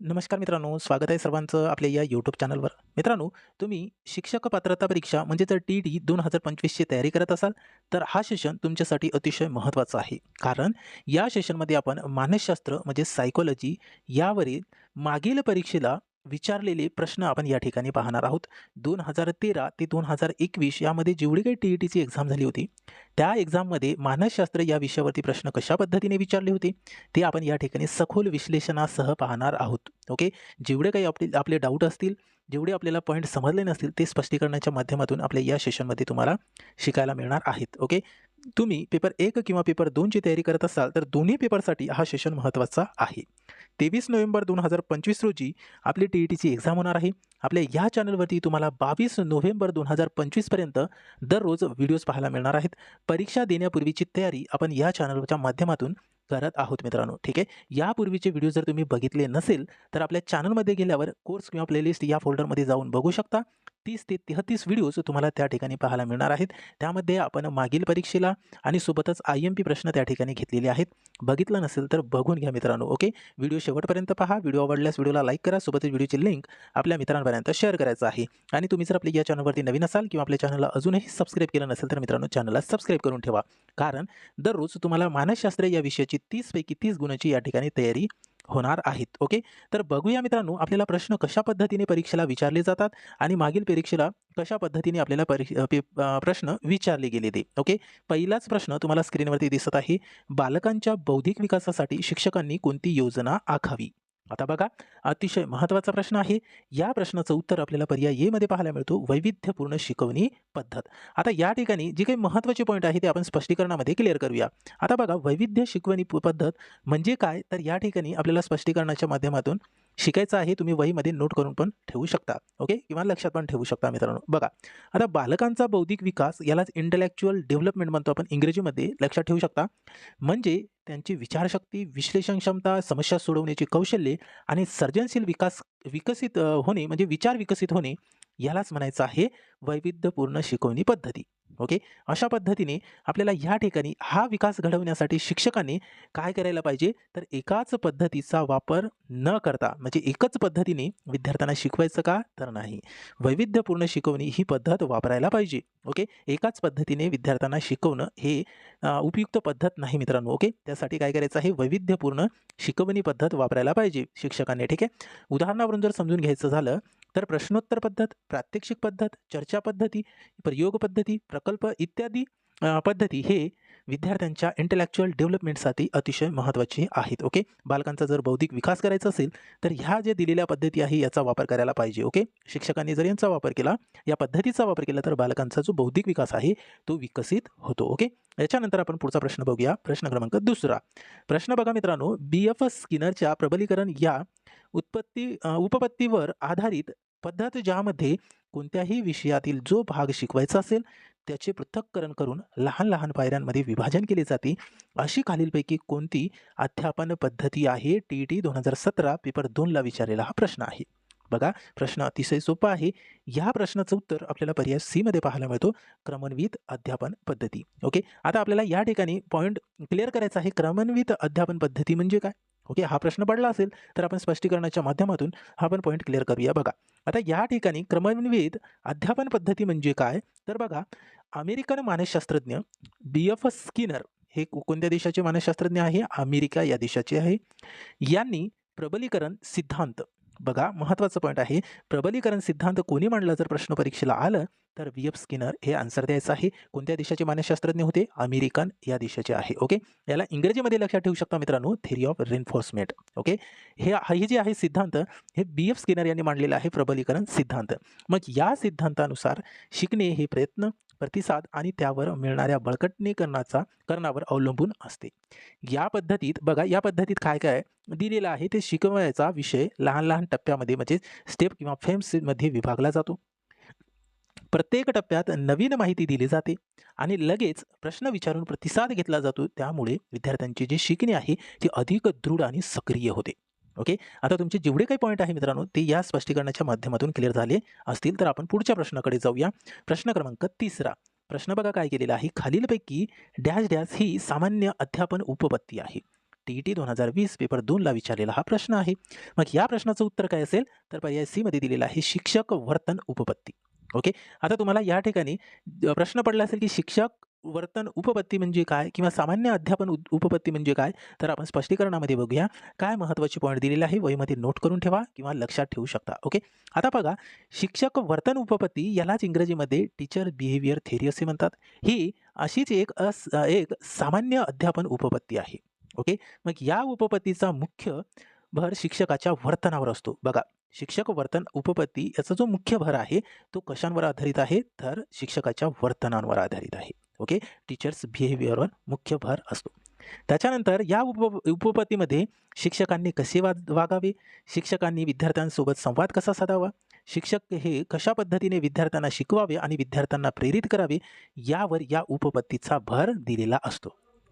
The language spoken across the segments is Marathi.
नमस्कार मित्रांनो स्वागत आहे सर्वांचं आपल्या या यूट्यूब चॅनलवर मित्रांनो तुम्ही शिक्षक पात्रता परीक्षा म्हणजे जर टी डी दोन हजार पंचवीसची तयारी करत असाल तर हा सेशन तुमच्यासाठी अतिशय महत्त्वाचा आहे. कारण या सेशनमध्ये आपण मानसशास्त्र म्हणजे सायकोलॉजी यावरील मागील परीक्षेला विचारलेले प्रश्न आपण या ठिकाणी पाहणार आहोत. दोन हजार तेरा ते दोन हजार एकवीस यामध्ये जेवढी काही टी ई टीची एक्झाम झाली होती त्या एक्झाममध्ये मानसशास्त्र या विषयावरती प्रश्न कशा पद्धतीने विचारले होते ते आपण या ठिकाणी सखोल विश्लेषणासह पाहणार आहोत. ओके? जेवढे काही आपले आपले डाऊट असतील जेवढे आपल्याला पॉईंट समजले नसतील ते स्पष्टीकरणाच्या माध्यमातून आपल्या या सेशनमध्ये तुम्हाला शिकायला मिळणार आहेत. ओके? तुम्ही पेपर एक किंवा पेपर दोनची तयारी करत असाल तर दोन्ही पेपरसाठी हा सेशन महत्त्वाचा आहे. तेवीस नोव्हेंबर दोन हजार पंचवीस रोजी आपली टी ई टीची एक्झाम होणार आहे. आपल्या या चॅनलवरती तुम्हाला बावीस नोव्हेंबर दोन हजार पंचवीसपर्यंत दररोज व्हिडिओज पाहायला मिळणार आहेत. परीक्षा देण्यापूर्वीची तयारी आपण या चॅनलच्या माध्यमातून करत आहोत मित्रांनो. ठीक आहे? यापूर्वीचे व्हिडिओ जर तुम्ही बघितले नसेल तर आपल्या चॅनलमध्ये गेल्यावर कोर्स किंवा प्लेलिस्ट या फोल्डरमध्ये जाऊन बघू शकता. तीस ते तेहतीस व्हिडिओज तुम्हाला त्या ठिकाणी पाहायला मिळणार आहेत. त्यामध्ये आपण मागील परीक्षेला आणि सोबतच आय एम पी प्रश्न त्या ठिकाणी घेतलेले आहेत. बघितलं नसेल तर बघून घ्या मित्रांनो ओके व्हिडिओ शेवटपर्यंत पहा. व्हिडिओ आवडल्यास व्हिडिओला लाईक करा. सोबतच व्हिडिओची लिंक आपल्या मित्रांपर्यंत शेअर करायचं आहे. आणि तुम्ही जर आपल्या या चॅनलवरती नवीन असाल किंवा आपल्या चॅनलला अजूनही सबस्क्राईब केलं नसेल तर मित्रांनो चॅनलला सबस्क्राईब करून ठेवा. कारण दररोज तुम्हाला मानसशास्त्र या विषयाची तीसपैकी तीस गुणाची या ठिकाणी तयारी होणार आहेत. ओके? तर बघूया मित्रांनो आपल्याला प्रश्न कशा पद्धतीने परीक्षेला विचारले जातात आणि मागील परीक्षेला कशा पद्धतीने आपल्याला परी प्रश्न विचारले गेले ते. ओके? पहिलाच प्रश्न तुम्हाला स्क्रीनवरती दिसत आहे बालकांच्या बौद्धिक विकासासाठी शिक्षकांनी कोणती योजना आखावी? आता बघा अतिशय महत्त्वाचा प्रश्न आहे. या प्रश्नाचं उत्तर आपल्याला पर्याय ए मध्ये पाहायला मिळतो. वैविध्यपूर्ण शिकवणी पद्धत. आता या ठिकाणी जी काही महत्त्वाचे पॉईंट आहे ते आपण स्पष्टीकरणामध्ये क्लिअर करूया. आता बघा वैविध्य शिकवणी पद्धत म्हणजे काय? तर या ठिकाणी आपल्याला स्पष्टीकरणाच्या माध्यमातून शिकायचं आहे तुम्ही वहीमध्ये नोट करून पण ठेवू शकता ओके किंवा लक्षात पण ठेवू शकता मित्रांनो. बघा आता बालकांचा बौद्धिक विकास यालाच इंटलेक्च्युअल डेव्हलपमेंट म्हणतो आपण. इंग्रजीमध्ये लक्षात ठेवू शकता. म्हणजे त्यांची विचारशक्ती विश्लेषण क्षमता समस्या सोडवण्याची कौशल्ये आणि सर्जनशील विकास विकसित होणे म्हणजे विचार विकसित होणे यालाच म्हणायचं आहे वैविध्यपूर्ण शिकवणी पद्धती. ओके? अशा पद्धतीने आपल्याला ह्या ठिकाणी हा विकास घडवण्यासाठी शिक्षकांनी काय करायला पाहिजे? तर एकाच पद्धतीचा वापर न करता म्हणजे एकच पद्धतीने विद्यार्थ्यांना शिकवायचं का? तर नाही. वैविध्यपूर्ण शिकवणी ही पद्धत वापरायला पाहिजे. ओके? एकाच पद्धतीने विद्यार्थ्यांना शिकवणं हे उपयुक्त पद्धत नाही मित्रांनो ओके? त्यासाठी काय करायचं आहे? वैविध्यपूर्ण शिकवणी पद्धत वापरायला पाहिजे शिक्षकांनी ठीक आहे? उदाहरणावरून जर समजून घ्यायचं झालं तर प्रश्नोत्तर पद्धत प्रात्यक्षिक पद्धत चर्चा पद्धती प्रयोग पद्धती प्रकल्प इत्यादी पद्धती हे विद्यार्थ्यांच्या इंटलेक्च्युअल डेव्हलपमेंटसाठी अतिशय महत्त्वाची आहेत ओके बालकांचा जर बौद्धिक विकास करायचा असेल तर ह्या ज्या दिलेल्या पद्धती आहे याचा वापर करायला पाहिजे ओके शिक्षकांनी जर यांचा वापर केला या पद्धतीचा वापर केला तर बालकांचा जो बौद्धिक विकास आहे तो विकसित होतो ओके याच्यानंतर आपण पुढचा प्रश्न बघूया. प्रश्न क्रमांक दुसरा. प्रश्न बघा मित्रांनो बी एफ स्किनरच्या प्रबलीकरण या उत्पत्ती उपपत्तीवर आधारित पद्धत ज्यामध्ये कोणत्याही विषयातील जो भाग शिकवायचा असेल त्याचे पृथक्करण करून लहान लहान पायऱ्यांमध्ये विभाजन केले जाते. अशी खालीलपैकी कोणती अध्यापन पद्धती आहे? टी टी दोन हजार सतरा पेपर दोनला विचारलेला हा प्रश्न आहे. बघा प्रश्न अतिशय सोपा आहे. या प्रश्नाचं उत्तर आपल्याला पर्याय सीमध्ये पाहायला मिळतो. क्रमन्वित अध्यापन पद्धती. ओके? आता आपल्याला या ठिकाणी पॉईंट क्लिअर करायचा आहे. क्रमन्वित अध्यापन पद्धती म्हणजे काय? ओके? हा प्रश्न पडला असेल तर आपण स्पष्टीकरणाच्या माध्यमातून हा पण पॉईंट क्लिअर करूया. बघा आता या ठिकाणी क्रमन्वित अध्यापन पद्धती म्हणजे काय? तर बघा अमेरिकन मानसशास्त्रज्ञ बी एफ स्किनर हे कोणत्या देशाचे मानसशास्त्रज्ञ आहे? अमेरिका या देशाचे आहे. यांनी प्रबलीकरण सिद्धांत बघा महत्त्वाचं पॉईंट आहे. प्रबलीकरण सिद्धांत कोणी मांडला? जर प्रश्न परीक्षेला आलं तर बी एफ स्किनर हे आन्सर द्यायचं आहे. कोणत्या देशाचे मानसशास्त्रज्ञ होते? अमेरिकन या देशाचे आहे. ओके याला इंग्रजीमध्ये लक्षात ठेवू शकता मित्रांनो थेरी ऑफ रेन्फोर्समेंट ओके हे हे जे आहे सिद्धांत हे बी एफ स्किनर यांनी मांडलेलं आहे प्रबलीकरण सिद्धांत. मग या सिद्धांतानुसार शिकणे हे प्रयत्न प्रतिसाद आणि त्यावर मिळणाऱ्या बळकटणीकरणाचा करणावर अवलंबून असते. या पद्धतीत बघा या पद्धतीत काय काय दिलेलं आहे ते शिकवायचा विषय लहान लहान टप्प्यामध्ये म्हणजे स्टेप किंवा फेम्समध्ये विभागला जातो. प्रत्येक टप्प्यात नवीन माहिती दिली जाते आणि लगेच प्रश्न विचारून प्रतिसाद घेतला जातो. त्यामुळे विद्यार्थ्यांची जी शिकणे आहे ती अधिक दृढ आणि सक्रिय होते. ओके? आता तुमचे जेवढे काही पॉईंट आहे मित्रांनो ते या स्पष्टीकरणाच्या माध्यमातून क्लिअर झाले असतील तर आपण पुढच्या प्रश्नाकडे जाऊया. प्रश्न क्रमांक तिसरा. प्रश्न बघा काय केलेला आहे. खालीलपैकी डॅश डॅश ही सामान्य अध्यापन उपपत्ती आहे. टी ई टी दोन हजार वीस पेपर दोनला विचारलेला हा प्रश्न आहे. मग या प्रश्नाचं उत्तर काय असेल? तर पर्याय सीमध्ये दिलेला दिलेलं आहे शिक्षक वर्तन उपपत्ती. ओके? आता तुम्हाला या ठिकाणी प्रश्न पडला असेल की शिक्षक वर्तन उपपत्ती म्हणजे काय किंवा सामान्य अध्यापन उपपत्ती म्हणजे काय? तर आपण स्पष्टीकरणामध्ये बघूया. काय महत्त्वाचे पॉईंट दिलेले आहे? वहीमध्ये नोट करून ठेवा किंवा लक्षात ठेवू शकता. ओके आता बघा शिक्षक वर्तन उपपत्ती यालाच इंग्रजीमध्ये टीचर बिहेवियर थेरी असे म्हणतात. ही अशीच एक अस एक सामान्य अध्यापन उपपत्ती आहे. ओके मग या उपपत्तीचा मुख्य भर शिक्षकाच्या वर्तनावर असतो. बघा शिक्षक वर्तन उपपत्ती याचा जो मुख्य भर आहे तो कशांवर आधारित आहे? तर शिक्षकाच्या वर्तनावर आधारित आहे. ओके? टीचर्स बिहेवियरवर मुख्य भर असतो. त्याच्यानंतर या उप उपपत्तीमध्ये शिक्षकांनी कसे वाग वागावे? शिक्षकांनी विद्यार्थ्यांसोबत संवाद कसा साधावा? शिक्षक हे कशा पद्धतीने विद्यार्थ्यांना शिकवावे आणि विद्यार्थ्यांना प्रेरित करावे? यावर या उपपत्तीचा भर दिलेला असतो.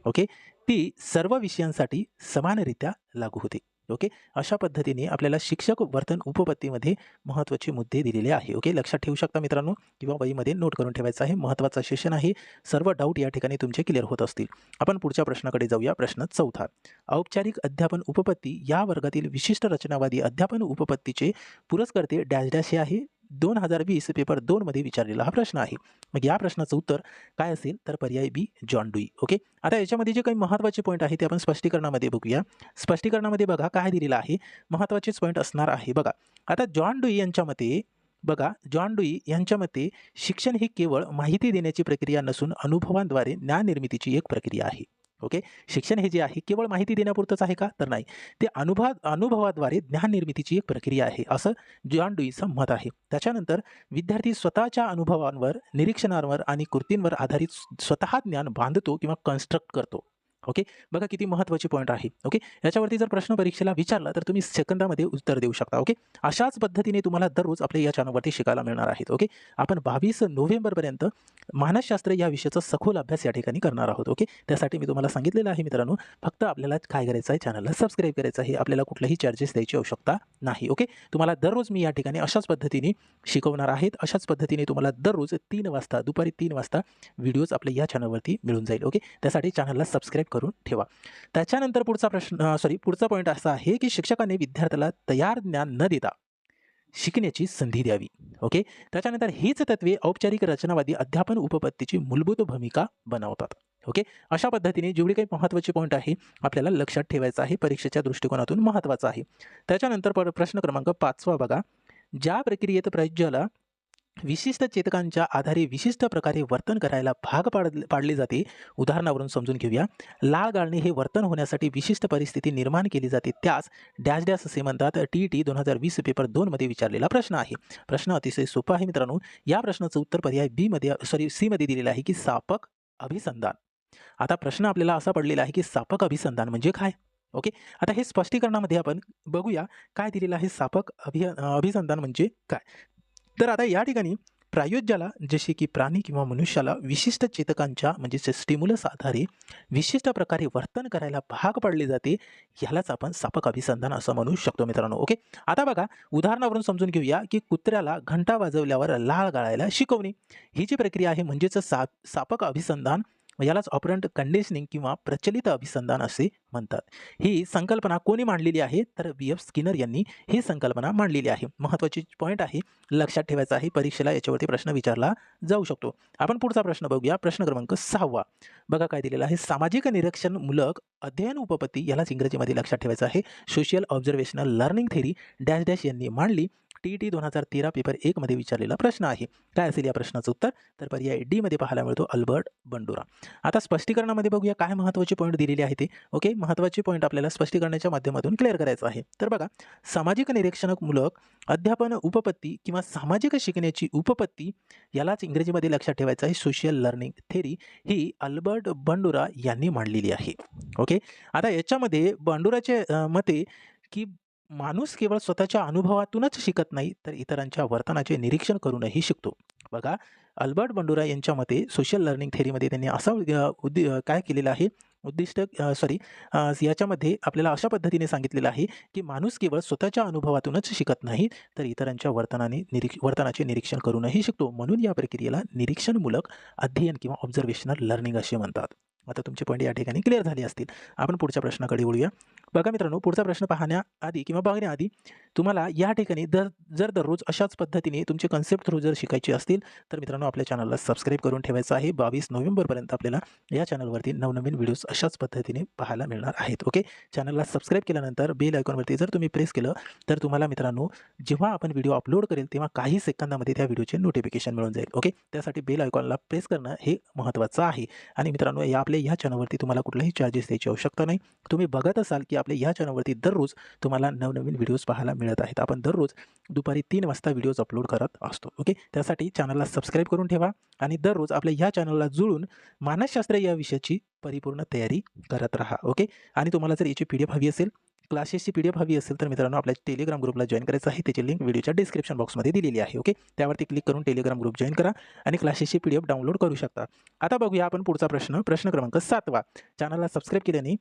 ओके? ती सर्व विषयांसाठी समानरित्या लागू होते. ओके? अशा पद्धतीने आपल्याला शिक्षक वर्तन उपपत्तीमध्ये महत्त्वाचे मुद्दे दिलेले आहे. ओके? लक्षात ठेवू शकता मित्रांनो? किंवा वहीमध्ये नोट करून ठेवायचं आहे. महत्त्वाचा सेशन आहे. सर्व डाऊट या ठिकाणी तुमचे क्लिअर होत असतील. आपण पुढच्या प्रश्नाकडे जाऊया. प्रश्न चौथा. औपचारिक अध्यापन उपपत्ती या वर्गातील विशिष्ट रचनावादी अध्यापन उपपत्तीचे पुरस्कर्ते डॅश डॅश हे आहे. दोन हजार वीस पेपर दोनमध्ये विचारलेला हा प्रश्न आहे. मग या प्रश्नाचं उत्तर काय असेल? तर पर्याय बी जॉन डुई ओके आता याच्यामध्ये जे काही महत्त्वाचे पॉईंट आहे ते आपण स्पष्टीकरणामध्ये बघूया. स्पष्टीकरणामध्ये बघा काय दिलेलं आहे. महत्त्वाचेच पॉईंट असणार आहे. बघा. आता जॉन डुई यांच्या मते बघा जॉन डुई यांच्या मते शिक्षण ही केवळ माहिती देण्याची प्रक्रिया नसून अनुभवांद्वारे ज्ञाननिर्मितीची एक प्रक्रिया आहे. ओके? शिक्षण हे जे आहे केवळ माहिती देण्यापुरतंच आहे का? तर नाही. ते अनुभव अनुभवाद्वारे ज्ञान निर्मितीची एक प्रक्रिया आहे असं जॉन डुईचं मत आहे. त्याच्यानंतर विद्यार्थी स्वतःच्या अनुभवांवर निरीक्षणांवर आणि कृतींवर आधारित स्वतः ज्ञान बांधतो किंवा कन्स्ट्रक्ट करतो. ओके? बघा किती महत्त्वाची पॉईंट आहे. ओके? याच्यावरती जर प्रश्न परीक्षेला विचारला तर तुम्ही सेकंदामध्ये उत्तर देऊ शकता ओके? अशाच पद्धतीने तुम्हाला दररोज आपल्या या चॅनलवरती शिकायला मिळणार आहेत ओके? आपण बावीस नोव्हेंबरपर्यंत मानसशास्त्र या विषयाचा सखोल अभ्यास या ठिकाणी करणार आहोत ओके? त्यासाठी मी तुम्हाला सांगितलेलं आहे मित्रांनो फक्त आपल्याला काय करायचं आहे चॅनलला सबस्क्राईब करायचं आहे आपल्याला कुठलाही चार्जेस द्यायची आवश्यकता नाही ओके? तुम्हाला दररोज मी या ठिकाणी अशाच पद्धतीने शिकवणार आहेत अशाच पद्धतीने तुम्हाला दररोज तीन वाजता दुपारी तीन वाजता व्हिडिओज आपल्या या चॅनलवरती मिळून जाईल ओके? त्यासाठी चॅनलला सबस्क्राईब करून ठेवा. त्याच्यानंतर पुढचा प्रश्न सॉरी पुढचा पॉईंट असा आहे की शिक्षकाने विद्यार्थ्याला तयार ज्ञान न देता शिकण्याची संधी द्यावी. ओके त्याच्यानंतर हीच तत्वे औपचारिक रचनावादी अध्यापन उपपत्तीची मूलभूत भूमिका बनवतात. ओके अशा पद्धतीने जेवढे काही महत्त्वाचे पॉईंट आहे आपल्याला लक्षात ठेवायचं आहे परीक्षेच्या दृष्टिकोनातून महत्त्वाचं आहे. त्याच्यानंतर प्रश्न क्रमांक पाचवा बघा. ज्या प्रक्रियेत प्राज्याला विशिष्ट चेतकांच्या आधारे विशिष्ट प्रकारे वर्तन करायला भाग पाड पाडले जाते. उदाहरणावरून समजून घेऊया. लाळ गाळणे हे वर्तन होण्यासाठी विशिष्ट परिस्थिती निर्माण केली जाते. त्यास डॅश डॅश असे म्हणतात. टी टी दोन हजार वीस पेपर दोनमध्ये विचारलेला प्रश्न आहे. प्रश्न अतिशय सोपा आहे मित्रांनो. या प्रश्नाचं उत्तर पर्याय बी मध्ये सॉरी सी मध्ये दिलेलं आहे की सापक अभिसंधान. आता प्रश्न आपल्याला असा पडलेला आहे की सापक अभिसंधान म्हणजे काय? ओके? आता हे स्पष्टीकरणामध्ये आपण बघूया. काय दिलेलं आहे? सापक अभि अभिसंधान म्हणजे काय? तर आता या ठिकाणी प्रायोज्याला जसे की प्राणी किंवा मनुष्याला विशिष्ट चेतकांच्या म्हणजे स्टिम्युलस आधारे विशिष्ट प्रकारे वर्तन करायला भाग पाडले जाते ह्यालाच आपण सापक अभिसंधान असं म्हणू शकतो मित्रांनो. ओके आता बघा उदाहरणावरून समजून घेऊया की कुत्र्याला घंटा वाजवल्यावर लाळ गाळायला शिकवणे. ही जी प्रक्रिया आहे म्हणजेच सा सापक अभिसंधान यालाच ऑपरंट कंडिशनिंग किंवा प्रचलित अभिसंधान असे म्हणतात. ही संकल्पना कोणी मांडलेली आहे? तर बी. एफ. स्किनर यांनी ही संकल्पना मांडलेली आहे. महत्त्वाची पॉईंट आहे लक्षात ठेवायचा आहे परीक्षेला याच्यावरती प्रश्न विचारला जाऊ शकतो. आपण पुढचा प्रश्न बघूया. प्रश्न क्रमांक सहावा. बघा काय दिलेला आहे. सामाजिक निरीक्षणमूलक अध्ययन उपपत्ती यालाच इंग्रजीमध्ये लक्षात ठेवायचं आहे. Social observational learning theory dash dash यांनी मांडली. टी टी दोन हजार तेरा पेपर एकमध्ये विचारलेला प्रश्न आहे. काय असेल या प्रश्नाचं उत्तर? तर पर्याय डीमध्ये पाहायला मिळतो अल्बर्ट बंडुरा. आता स्पष्टीकरणामध्ये बघूया काय महत्त्वाचे पॉईंट दिलेले आहे ते. ओके महत्त्वाचे पॉईंट आपल्याला स्पष्टीकरणाच्या माध्यमातून क्लिअर करायचं आहे. तर बघा सामाजिक निरीक्षणमूलक अध्यापन उपपत्ती किंवा सामाजिक शिकण्याची उपपत्ती यालाच इंग्रजीमध्ये लक्षात ठेवायचं आहे सोशल लर्निंग थेरी ही अल्बर्ट बंडुरा यांनी मांडलेली आहे. ओके आता याच्यामध्ये बंडुराचे मते की माणूस केवळ स्वतःच्या अनुभवातूनच शिकत नाही तर इतरांच्या वर्तनाचे निरीक्षण करूनही शिकतो. बघा अल्बर्ट बंडुरा यांच्या मते सोशल लर्निंग थेरीमध्ये त्यांनी असा उद्दि काय केलेलं आहे? उद्दिष्ट सॉरी याच्यामध्ये आपल्याला अशा पद्धतीने सांगितलेलं आहे की माणूस केवळ स्वतःच्या अनुभवातूनच शिकत नाही तर इतरांच्या वर्तनाने निरीक्ष वर्तनाचे निरीक्षण करूनही शिकतो. म्हणून या प्रक्रियेला निरीक्षणमूलक अध्ययन किंवा ऑब्झर्वेशनल लर्निंग असे म्हणतात. आता तुमचे पॉईंट या ठिकाणी क्लिअर झाले असतील. आपण पुढच्या प्रश्नाकडे वळूया. बघा मित्रांनो पुढचा प्रश्न पाहण्याआधी किंवा बघण्याआधी तुम्हाला या ठिकाणी दर जर दररोज अशाच पद्धतीने तुमचे कन्सेप्ट थ्रू जर शिकायचे असतील तर मित्रांनो आपल्या चॅनलला सबस्क्राईब करून ठेवायचं आहे. बावीस नोव्हेंबरपर्यंत आपल्याला या चॅनलवरती नवनवीन व्हिडिओज अशाच पद्धतीने पाहायला मिळणार आहेत. ओके चॅनलला सबस्क्राईब केल्यानंतर बेल आयकॉनवरती जर तुम्ही प्रेस केलं तर तुम्हाला मित्रांनो जेव्हा आपण व्हिडिओ अपलोड करेल तेव्हा काही सेकंदामध्ये त्या व्हिडिओचे नोटिफिकेशन मिळून जाईल. ओके त्यासाठी बेल आयकॉनला प्रेस करणं हे महत्त्वाचं आहे. आणि मित्रांनो या आपल्या या चॅनलवरती तुम्हाला कुठलाही चार्जेस द्यायची आवश्यकता नाही. तुम्ही बघत असाल की आपल्या या चॅनलवरती दररोज तुम्हाला नवनवीन व्हिडिओज पाहायला मिळत आहेत. आपण दररोज दुपारी तीन वाजता व्हिडिओज अपलोड करत असतो ओके? त्यासाठी चॅनलला सबस्क्राईब करून ठेवा आणि दररोज आपल्या या चॅनलला जुळून मानसशास्त्र या विषयाची परिपूर्ण तयारी करत राहा ओके? आणि तुम्हाला जर याची पी डी एफ हवी असेल क्लासेसची पी डी एफ हवी असेल तर मित्रांनो आपल्या टेलिग्राम ग्रुपला जॉईन करायचं आहे. त्याची लिंक व्हिडिओच्या डिस्क्रिप्शन बॉक्समध्ये दिलेली आहे ओके? त्यावरती क्लिक करून टेलिग्राम ग्रुप जॉईन करा आणि क्लासेसची पी डी एफ डाउनलोड करू शकता. आता बघूया आपण पुढचा प्रश्न. प्रश्न क्रमांक सातवा. चॅनलला सबस्क्राईब केल्याने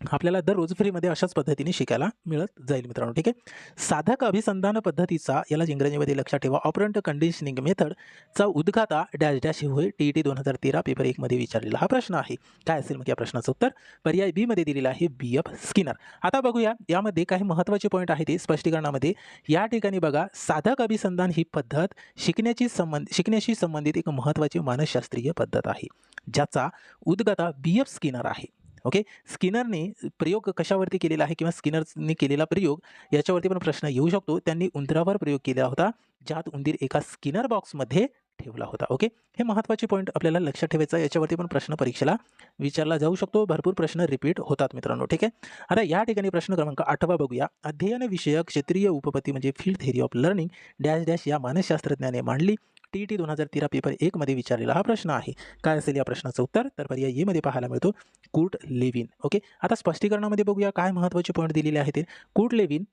आपल्याला दररोज फ्रीमध्ये अशाच पद्धतीने शिकायला मिळत जाईल मित्रांनो ठीक आहे? साधक अभिसंधान पद्धतीचा याला इंग्रजीमध्ये लक्षात ठेवा. ऑपरंट कंडिशनिंग मेथडचा उद्घाता डॅश डॅश होय टी ई टी दोन हजार तेरा पेपर एकमध्ये विचारलेला हा प्रश्न आहे. काय असेल मग या प्रश्नाचं उत्तर? पर्याय बीमध्ये दिलेला आहे बी एफ स्किनर आता बघूया यामध्ये काही महत्त्वाचे पॉईंट आहे ते स्पष्टीकरणामध्ये. या ठिकाणी बघा साधक अभिसंधान ही पद्धत शिकण्याची संबंध शिकण्याशी संबंधित एक महत्त्वाची मानसशास्त्रीय पद्धत आहे ज्याचा उद्गाता बी एफ स्किनर आहे. ओके स्किनरने प्रयोग कशावरती केलेला आहे किंवा स्किनरने केलेला प्रयोग याच्यावरती पण प्रश्न येऊ शकतो. त्यांनी उंदरावर प्रयोग केला होता ज्यात उंदीर एका स्किनर बॉक्समध्ये ठेवला होता. ओके हे महत्त्वाचे पॉईंट आपल्याला लक्षात ठेवायचं याच्यावरती पण प्रश्न परीक्षेला विचारला जाऊ शकतो. भरपूर प्रश्न रिपीट होतात मित्रांनो. ठीक आहे? आता या ठिकाणी प्रश्न क्रमांक आठवा बघूया. अध्ययन विषयक क्षेत्रीय उपपत्ती म्हणजे field theory of learning dash dash या मानसशास्त्रज्ञाने मांडली. टी टी दोन हजार तेरा पेपर एकमध्ये विचारलेला हा प्रश्न आहे. काय असेल या प्रश्नाचं उत्तर? तर पर्यायमध्ये पाहायला मिळतो कूट लेविन ओके? आता स्पष्टीकरणामध्ये बघूया काय महत्त्वाचे पॉईंट दिलेले आहेत ते. कूट लेविन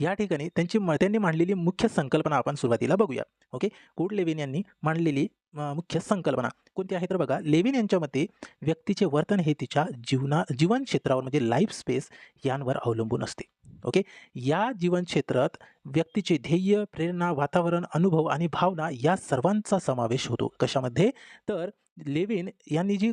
या ठिकाणी त्यांची म त्यांनी मांडलेली मुख्य संकल्पना आपण सुरुवातीला बघूया. ओके? कूट लेविन यांनी मांडलेली मुख्य संकल्पना कोणती आहे तर बघा लेविन यांच्या मते व्यक्तीचे वर्तन हे तिच्या जीवना जीवन क्षेत्रावर म्हणजे लाईफ स्पेस यांवर अवलंबून असते. ओके? या जीवन क्षेत्रात व्यक्तीचे ध्येय प्रेरणा वातावरण अनुभव आणि भावना या सर्वांचा समावेश होतो. कशामध्ये? तर लेविन यांनी जी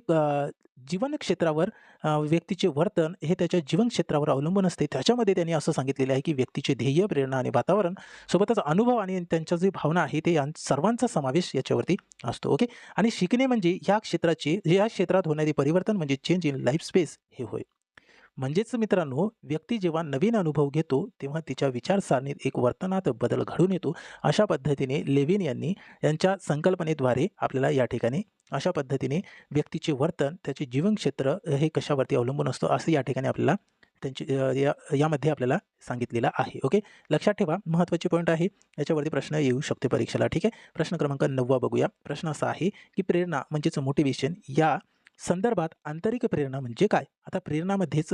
जीवन क्षेत्रावर व्यक्तीचे वर्तन हे त्याच्या जीवन क्षेत्रावर अवलंबून असते. त्याच्यामध्ये त्यांनी असं सांगितलेलं आहे की व्यक्तीचे ध्येय प्रेरणा आणि वातावरण सोबतच अनुभव आणि त्यांच्या जी भावना आहे ते यां सर्वांचा समावेश याच्यावरती असतो. ओके? आणि शिकणे म्हणजे या क्षेत्राचे या क्षेत्रात होणारे परिवर्तन म्हणजे चेंज इन लाईफ स्पेस हे होय. म्हणजेच मित्रांनो व्यक्ती जेव्हा नवीन अनुभव घेतो तेव्हा तिच्या विचारसारणीत एक वर्तनात बदल घडून येतो. अशा पद्धतीने लेविन यांनी यांच्या संकल्पनेद्वारे आपल्याला या ठिकाणी अशा पद्धतीने व्यक्तीचे वर्तन त्याचे जीवनक्षेत्र हे कशावरती अवलंबून असतं असं या ठिकाणी आपल्याला त्यांची या यामध्ये आपल्याला सांगितलेलं आहे. ओके? लक्षात ठेवा महत्त्वाचे पॉईंट आहे. याच्यावरती प्रश्न येऊ शकते परीक्षेला ठीक आहे? प्रश्न क्रमांक नववा बघूया. प्रश्न असा आहे की प्रेरणा म्हणजेच मोटिवेशन या संदर्भात आंतरिक प्रेरणा म्हणजे काय? आता प्रेरणामध्येच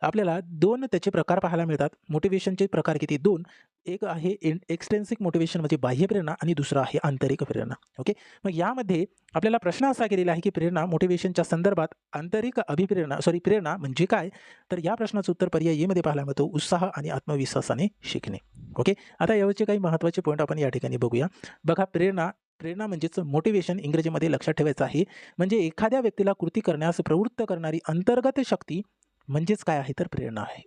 आपल्याला दोन त्याचे प्रकार पाहायला मिळतात. मोटिवेशनचे प्रकार किती? दोन. एक आहे एक्सटेन्सिक मोटिवेशन म्हणजे बाह्य प्रेरणा आणि दुसरं आहे आंतरिक प्रेरणा. ओके? मग यामध्ये आपल्याला प्रश्न असा केलेला आहे की प्रेरणा मोटिवेशनच्या संदर्भात आंतरिक अभिप्रेरणा सॉरी प्रेरणा म्हणजे काय? तर या प्रश्नाचं उत्तर पर्याय येमध्ये पाहायला मिळतो. उत्साह आणि आत्मविश्वासाने शिकणे. ओके? आता यावरचे काही महत्त्वाचे पॉईंट आपण या ठिकाणी बघूया. बघा प्रेरणा प्रेरणा म्हणजेच मोटिवेशन इंग्रजीमध्ये लक्षात ठेवायचं आहे. म्हणजे एखाद्या व्यक्तीला कृती करण्यास प्रवृत्त करणारी अंतर्गत शक्ती म्हणजेच काय आहे? तर प्रेरणा आहे.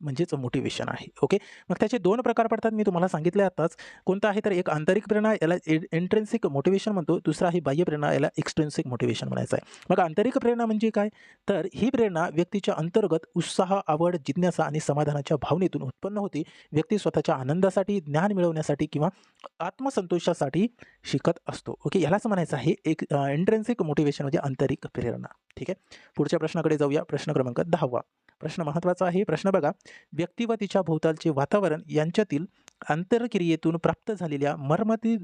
म्हणजेच मोटिवेशन आहे. ओके मग त्याचे दोन प्रकार पडतात. मी तुम्हाला सांगितले आताच. कोणता आहे तर एक आंतरिक प्रेरणा याला एंट्रेन्सिक मोटिवेशन म्हणतो. दुसरा आहे बाह्य प्रेरणा याला एक्सट्रेन्सिक मोटिवेशन म्हणायचं आहे. मग आंतरिक प्रेरणा म्हणजे काय? तर ही प्रेरणा व्यक्तीच्या अंतर्गत उत्साह आवड जिज्ञासा आणि समाधानाच्या भावनेतून उत्पन्न होती. व्यक्ती स्वतःच्या आनंदासाठी ज्ञान मिळवण्यासाठी किंवा आत्मसंतोषासाठी शिकत असतो. ओके यालाच म्हणायचं आहे. एक एंट्रेन्सिक मोटिवेशन म्हणजे आंतरिक प्रेरणा. ठीक आहे? पुढच्या प्रश्नाकडे जाऊया. प्रश्न क्रमांक दहावा. प्रश्न महत्त्वाचा आहे. प्रश्न बघा व्यक्ती व तिच्या भोवतालचे वातावरण यांच्यातील आंतरक्रियेतून प्राप्त झालेल्या मर्मती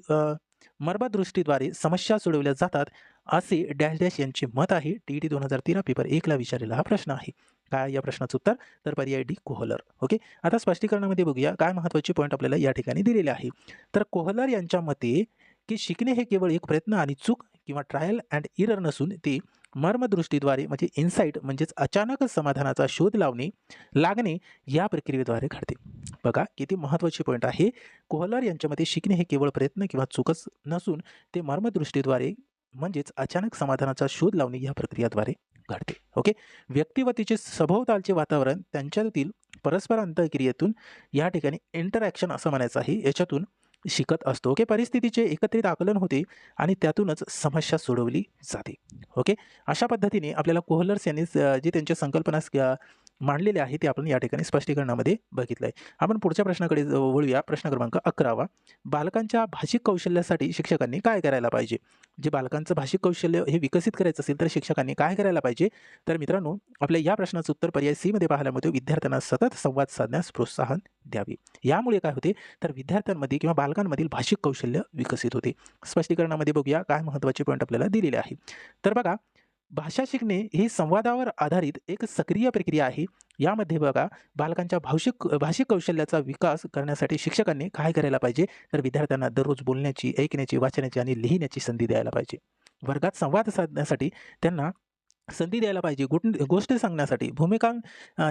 मर्मदृष्टीद्वारे समस्या सोडवल्या जातात असे डॅश डॅश यांचे मत आहे. टी टी दोन हजार तेरा पेपर एकला विचारलेला हा प्रश्न आहे. काय या प्रश्नाचं उत्तर? तर पर्याय डी कोहलर. ओके? आता स्पष्टीकरणामध्ये बघूया. काय महत्त्वाचे पॉईंट आपल्याला या ठिकाणी दिलेले आहे? तर कोहलर यांच्या मते की शिकणे हे केवळ एक प्रयत्न आणि चूक किंवा ट्रायल अँड इरर नसून ते मर्मदृष्टीद्वारे म्हणजे इन्साईट म्हणजेच अचानक समाधानाचा शोध लावणे लागणे या प्रक्रियेद्वारे घडते. बघा किती महत्त्वाची पॉईंट आहे. कोहलर यांच्यामध्ये शिकणे हे केवळ प्रयत्न किंवा चुकच नसून ते मर्मदृष्टीद्वारे म्हणजेच अचानक समाधानाचा शोध लावणे या प्रक्रियाद्वारे घडते. ओके व्यक्ती व तिचे सभोवतालचे वातावरण त्यांच्यातील परस्पर अंतक्रियेतून या ठिकाणी इंटरॅक्शन असं म्हणायचं आहे. याच्यातून शिकत असतो ओके? परिस्थितीचे एकत्रित आकलन होते आणि त्यातूनच समस्या सोडवली जाते ओके? अशा पद्धतीने आपल्याला कोहलर्स यांनी जी त्यांच्या संकल्पना मांडलेले आहे ते आपण या ठिकाणी स्पष्टीकरणामध्ये बघितलं आहे आपण पुढच्या प्रश्नाकडे वळूया. प्रश्न क्रमांक अकरावा. बालकांच्या भाषिक कौशल्यासाठी शिक्षकांनी काय करायला पाहिजे? जे बालकांचं भाषिक कौशल्य हे विकसित करायचं असेल तर शिक्षकांनी काय करायला पाहिजे? तर मित्रांनो आपल्या या प्रश्नाचं उत्तर पर्याय सीमध्ये पाहायला मिळतो विद्यार्थ्यांना सतत संवाद साधण्यास प्रोत्साहन द्यावे. यामुळे काय होते? तर विद्यार्थ्यांमध्ये किंवा बालकांमधील भाषिक कौशल्य विकसित होते. स्पष्टीकरणामध्ये बघूया. काय महत्त्वाचे पॉईंट आपल्याला दिलेले आहे. तर बघा भाषा शिकणे ही संवादावर आधारित एक सक्रिय प्रक्रिया आहे. यामध्ये बघा बालकांच्या भाषिक भाषिक कौशल्याचा विकास करण्यासाठी शिक्षकांनी काय करायला पाहिजे? तर विद्यार्थ्यांना दररोज बोलण्याची ऐकण्याची वाचण्याची आणि लिहिण्याची संधी द्यायला पाहिजे. वर्गात संवाद साधण्यासाठी त्यांना संधी द्यायला पाहिजे. गुट गोष्ट सांगण्यासाठी भूमिका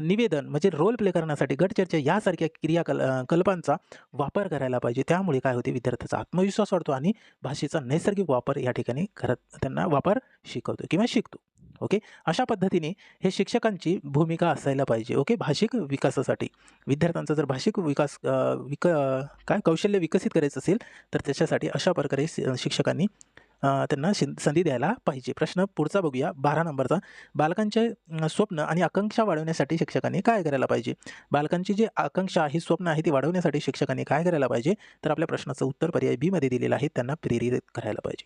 निवेदन म्हणजे रोल प्ले करण्यासाठी गटचर्चा यासारख्या क्रियाकल कल्पांचा वापर करायला पाहिजे. त्यामुळे काय होते? विद्यार्थ्याचा आत्मविश्वास वाढतो आणि भाषेचा नैसर्गिक वापर या ठिकाणी करत त्यांना वापर शिकवतो किंवा शिकतो. ओके? अशा पद्धतीने हे शिक्षकांची भूमिका असायला पाहिजे. ओके? भाषिक विकासासाठी. विद्यार्थ्यांचा जर भाषिक विकास विक काय कौशल्य विकसित करायचं असेल तर त्याच्यासाठी अशा प्रकारे शिक्षकांनी त्यांना संधी द्यायला पाहिजे. प्रश्न पुढचा बघूया. बारा नंबरचा. बालकांचे स्वप्न आणि आकांक्षा वाढवण्यासाठी शिक्षकांनी काय करायला पाहिजे? बालकांची जी आकांक्षा आहे स्वप्न आहे ती वाढवण्यासाठी शिक्षकांनी काय करायला पाहिजे? तर आपल्या प्रश्नाचं उत्तर पर्याय बीमध्ये दिलेलं आहे. त्यांना प्रेरित करायला पाहिजे.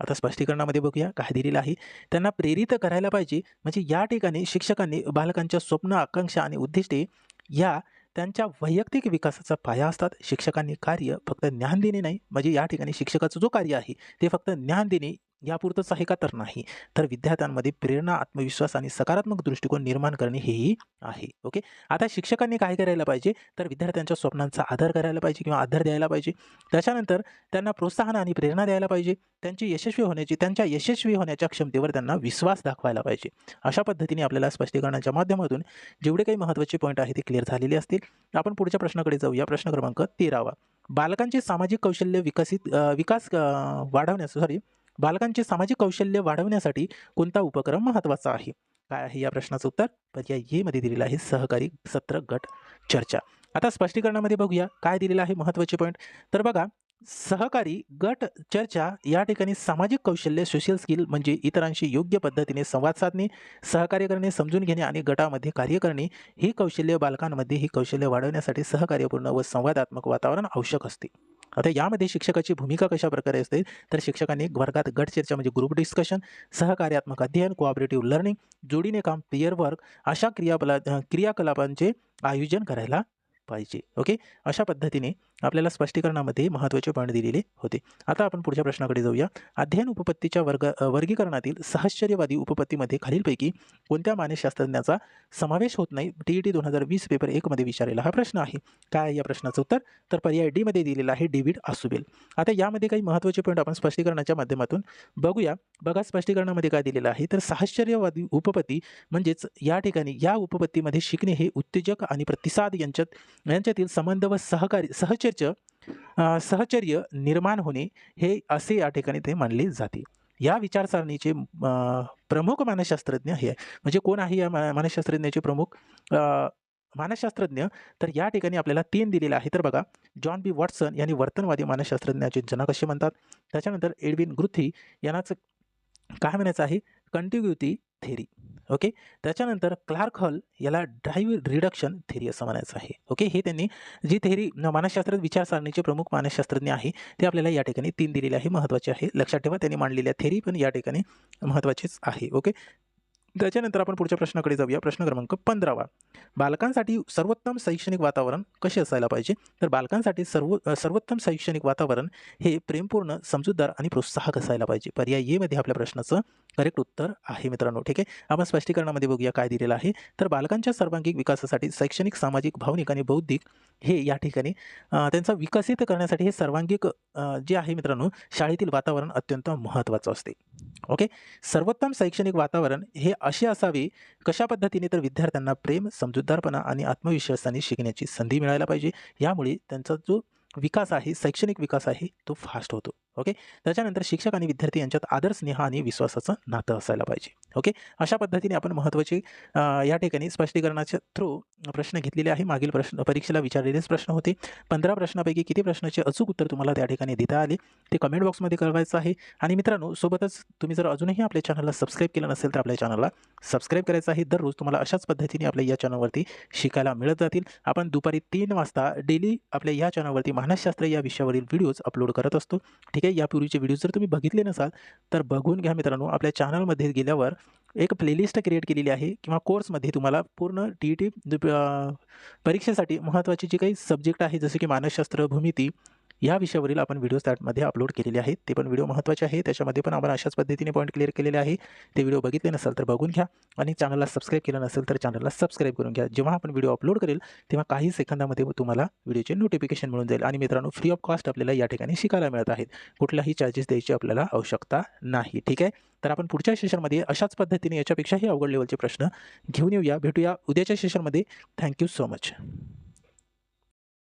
आता स्पष्टीकरणामध्ये बघूया. काय दिलेलं आहे? त्यांना प्रेरित करायला पाहिजे. म्हणजे या ठिकाणी शिक्षकांनी बालकांच्या स्वप्न आकांक्षा आणि उद्दिष्टे या त्यांच्या वैयक्तिक विकासाचा पाया असतात. शिक्षकांनी कार्य फक्त ज्ञान देणे नाही. म्हणजे या ठिकाणी शिक्षकाचं जो कार्य आहे ते फक्त ज्ञान देणे यापुरतंच आहे का? तर नाही. तर विद्यार्थ्यांमध्ये प्रेरणा आत्मविश्वास आणि सकारात्मक दृष्टिकोन निर्माण करणे हेही आहे. ओके? आता शिक्षकांनी काय करायला पाहिजे? तर विद्यार्थ्यांच्या स्वप्नांचा आदर करायला पाहिजे किंवा आदर द्यायला पाहिजे. त्याच्यानंतर त्यांना प्रोत्साहन आणि प्रेरणा द्यायला पाहिजे. त्यांची यशस्वी होण्याची त्यांच्या यशस्वी होण्याच्या क्षमतेवर त्यांना विश्वास दाखवायला पाहिजे. अशा पद्धतीने आपल्याला स्पष्टीकरणाच्या माध्यमातून जेवढे काही महत्त्वाचे पॉईंट आहे ते क्लिअर झालेले असतील. आपण पुढच्या प्रश्नाकडे जाऊया प्रश्न क्रमांक तेरावा. बालकांचे सामाजिक कौशल्य विकसित विकास वाढवण्यास सॉरी बालकांचे सामाजिक कौशल्य वाढवण्यासाठी कोणता उपक्रम महत्त्वाचा आहे? काय आहे या प्रश्नाचं उत्तर? पर्याय ए मध्ये दिलेलं आहे सहकारी सत्र गट चर्चा. आता स्पष्टीकरणामध्ये बघूया काय दिलेलं आहे महत्त्वाचे पॉईंट तर बघा सहकारी गट चर्चा या ठिकाणी सामाजिक कौशल्य सोशल स्किल म्हणजे इतरांशी योग्य पद्धतीने संवाद साधणे सहकार्य करणे समजून घेणे आणि गटामध्ये कार्य करणे ही कौशल्य बालकांमध्ये ही कौशल्य वाढवण्यासाठी सहकार्यपूर्ण व संवादात्मक वातावरण आवश्यक असते. आता यामध्ये शिक्षकाची भूमिका कशा प्रकारे असते? तर शिक्षकांनी वर्गात गट चर्चा म्हणजे ग्रुप डिस्कशन सहकार्यात्मक अध्ययन कोऑपरेटिव्ह लर्निंग जोडीने काम पेअर वर्क अशा क्रियापला क्रियाकलापांचे आयोजन करायला पाहिजे. ओके? अशा पद्धतीने आपल्याला स्पष्टीकरणामध्ये महत्त्वाचे पॉईंट दिलेले होते. आता आपण पुढच्या प्रश्नाकडे जाऊया. अध्ययन उपपत्तीच्या वर्ग वर्गीकरणातील सहश्चर्यवादी उपपत्तीमध्ये खालीलपैकी कोणत्या मानसशास्त्रज्ञाचा समावेश होत नाही? टी ई टी दोन हजार वीस पेपर एकमध्ये विचारलेला हा प्रश्न आहे. काय या प्रश्नाचं उत्तर? तर पर्याय डीमध्ये दिलेला आहे डेव्हिड आसुबेल. आता यामध्ये काही महत्त्वाचे पॉईंट आपण स्पष्टीकरणाच्या माध्यमातून बघूया. बघा स्पष्टीकरणामध्ये काय दिलेलं आहे? तर सहश्चर्यवादी उपपत्ती म्हणजेच या ठिकाणी या उपपत्तीमध्ये शिकणे हे उत्तेजक आणि प्रतिसाद यांच्यात यांच्यातील संबंध व सहकार्य सहचर्य सहचर्य सहचर्य निर्माण होणे हे असे या ठिकाणी ते मानले जाते. या विचारसरणीचे प्रमुख मानसशास्त्रज्ञ हे म्हणजे कोण आहे या मानसशास्त्रज्ञाचे प्रमुख? मानसशास्त्रज्ञ तर या ठिकाणी आपल्याला तीन दिलेले आहे तर बघा जॉन बी वॉटसन यांनी वर्तनवादी मानसशास्त्रज्ञाचे जनक असे म्हणतात. त्याच्यानंतर एडविन ग्रुथी यांनाच काय म्हणायचं आहे कंटिग्युटी थेरी ओके त्याच्यानंतर क्लार्क हॉल याला ड्राईव्ह रिडक्शन थेरी असं म्हणायचं आहे. ओके हे त्यांनी जी थेरी मानसशास्त्र विचारसरणीचे प्रमुख मानसशास्त्रज्ञ आहे ते आपल्याला या ठिकाणी तीन दिलेले आहे महत्त्वाचे आहे. लक्षात ठेवा त्यांनी मांडलेल्या थेरी पण या ठिकाणी महत्त्वाचेच आहे. ओके त्याच्यानंतर आपण पुढच्या प्रश्नाकडे जाऊया. प्रश्न क्रमांक पंधरावा. बालकांसाठी सर्वोत्तम शैक्षणिक वातावरण कसे असायला पाहिजे? तर बालकांसाठी सर्व सर्वोत्तम शैक्षणिक वातावरण हे प्रेमपूर्ण समजूतदार आणि प्रोत्साहक असायला पाहिजे. पर्याय येमध्ये आपल्या प्रश्नाचं करेक्ट उत्तर आहे मित्रांनो. ठीक आहे? आपण स्पष्टीकरणामध्ये बघूया काय दिलेलं आहे. तर बालकांच्या सर्वांगीण विकासासाठी शैक्षणिक सामाजिक भावनिक आणि बौद्धिक हे या ठिकाणी त्यांचा विकसित करण्यासाठी हे सर्वांगीक जे आहे मित्रांनो शाळेतील वातावरण अत्यंत महत्त्वाचं असते. ओके? सर्वोत्तम शैक्षणिक वातावरण हे असे असावे कशा पद्धतीने तर विद्यार्थ्यांना प्रेम समजूतदारपणा आणि आत्मविश्वासाने शिकण्याची संधी मिळायला पाहिजे. यामुळे त्यांचा जो विकास आहे शैक्षणिक विकास आहे तो फास्ट होतो. ओके? त्याच्यानंतर शिक्षक आणि विद्यार्थी यांच्यात आदर स्नेह आणि विश्वासाचं नातं असायला पाहिजे. ओके? अशा पद्धतीने आपण महत्त्वाचे या ठिकाणी स्पष्टीकरणाच्या थ्रू प्रश्न घेतलेले आहे. मागील प्रश्न परीक्षेला विचारलेलेच प्रश्न होते. पंधरा प्रश्नापैकी किती प्रश्नाचे अचूक उत्तर तुम्हाला त्या ठिकाणी देता आले? ते कमेंट बॉक्समध्ये कळवायचं आहे. आणि मित्रांनो सोबतच तुम्ही जर अजूनही आपल्या चॅनलला सबस्क्राईब केलं नसेल तर आपल्या चॅनलला सबस्क्राईब करायचं आहे. दररोज तुम्हाला अशाच पद्धतीने आपल्या या चॅनलवरती शिकायला मिळत जातील. आपण दुपारी तीन वाजता डेली आपल्या या चॅनलवरती मानसशास्त्र या विषयावरील व्हिडिओज अपलोड करत असतो. ठीक आहे? यापूर्वीचे व्हिडिओ जर तुम्ही बघितले नसाल तर बघून घ्या मित्रांनो. आपल्या चॅनलमध्ये गेल्यावर एक प्लेलिस्ट क्रिएट केलेली आहे किंवा कोर्समध्ये तुम्हाला पूर्ण टी ई टी परीक्षेसाठी महत्त्वाचे जे काही सब्जेक्ट आहे जसे की मानसशास्त्र भूमिती या विषयावरील आपण व्हिडिओ स्टार्टमध्ये अपलोड केलेले आहेत. ते पण व्हिडिओ महत्त्वाचे आहे त्याच्यामध्ये पण आपण अशाच पद्धतीने पॉईंट क्लिअर केलेले आहे. ते व्हिडिओ बघितले नसेल तर बघून घ्या आणि चॅनलला सबस्क्राईब केलं नसेल तर चॅनलला सबस्क्राईब करून घ्या. जेव्हा आपण व्हिडिओ अपलोड करेल तेव्हा काही सेकंदामध्ये तुम्हाला व्हिडिओचे नोटिफिकेशन मिळून जाईल आणि मित्रांनो फ्री ऑफ कॉस्ट आपल्याला या ठिकाणी शिकायला मिळत आहेत. कुठलाही चार्जेस द्यायची आपल्याला आवश्यकता नाही. ठीक आहे? तर आपण पुढच्या सेशनमध्ये अशाच पद्धतीने याच्यापेक्षाही अवघड लेवलचे प्रश्न घेऊन येऊया. भेटूया उद्याच्या सेशनमध्ये थँक्यू सो मच